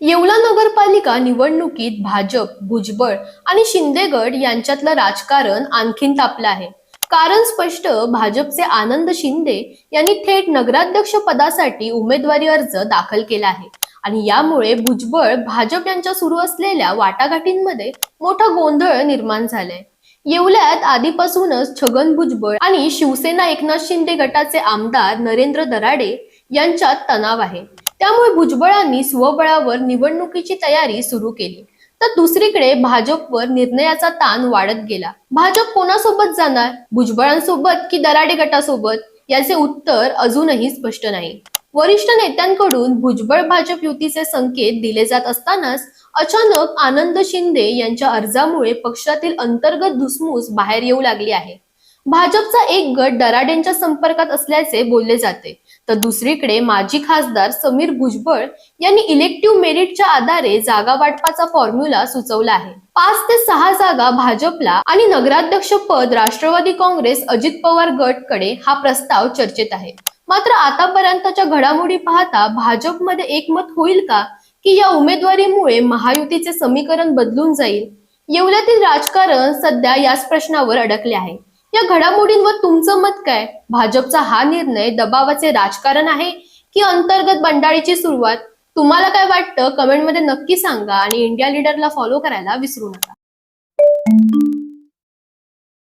येवला नगरपालिका निवडणुकीत भाजप भुजबळ आणि शिंदेगड यांच्यातलं राजकारण आणखीन तापलं आहे. कारण स्पष्ट भाजपचे आनंद शिंदे यांनी थेट नगराध्यक्ष पदासाठी उमेदवारी अर्ज दाखल केला आहे. आणि यामुळे भुजबळ भाजप यांच्या सुरू असलेल्या वाटाघाटींमध्ये मोठा गोंधळ निर्माण झालाय. येवल्यात आधीपासूनच छगन भुजबळ आणि शिवसेना एकनाथ शिंदे गटाचे आमदार नरेंद्र दराडे यांच्यात तणाव आहे. त्यामुळे भुजबळांनी स्वबळावर निवडणुकीची तयारी सुरू केली. तर दुसरीकडे भाजपवर निर्णयाचा ताण वाढत गेला. भाजप कोणासोबत जाणार? भुजबळांसोबत की दराडे गटासोबत? याचे उत्तर अजूनही स्पष्ट नाही. वरिष्ठ नेत्यांकडून भुजबळ भाजप युतीचे संकेत दिले जात असतानाच अचानक आनंद शिंदे यांच्या अर्जामुळे पक्षातील अंतर्गत धुसमूस बाहेर येऊ लागली आहे. भाजपचा एक गट दराडेंच्या संपर्कात असल्याचे बोलले जाते. तर दुसरीकडे माजी खासदार समीर भुजबळ यांनी इलेक्टिव्ह मेरिटच्या आधारे जागा वाटपाचा फॉर्म्युला सुचवला आहे. पाच ते सहा जागा भाजपला आणि नगराध्यक्ष पद राष्ट्रवादी काँग्रेस अजित पवार गटकडे हा प्रस्ताव चर्चेत आहे. मात्र आतापर्यंतच्या घडामोडी पाहता भाजपमध्ये एकमत होईल का? की या उमेदवारीमुळे महायुतीचे समीकरण बदलून जाईल? येवल्यातील राजकारण सध्या याच प्रश्नावर अडकले आहे. या घडामोडींवर तुमचं मत काय? भाजपचा हा निर्णय दबावाचे राजकारण आहे की अंतर्गत बंडाळीची सुरुवात? तुम्हाला काय वाटतं? कमेंटमध्ये नक्की सांगा आणि इंडिया लीडरला फॉलो करायला विसरू नका.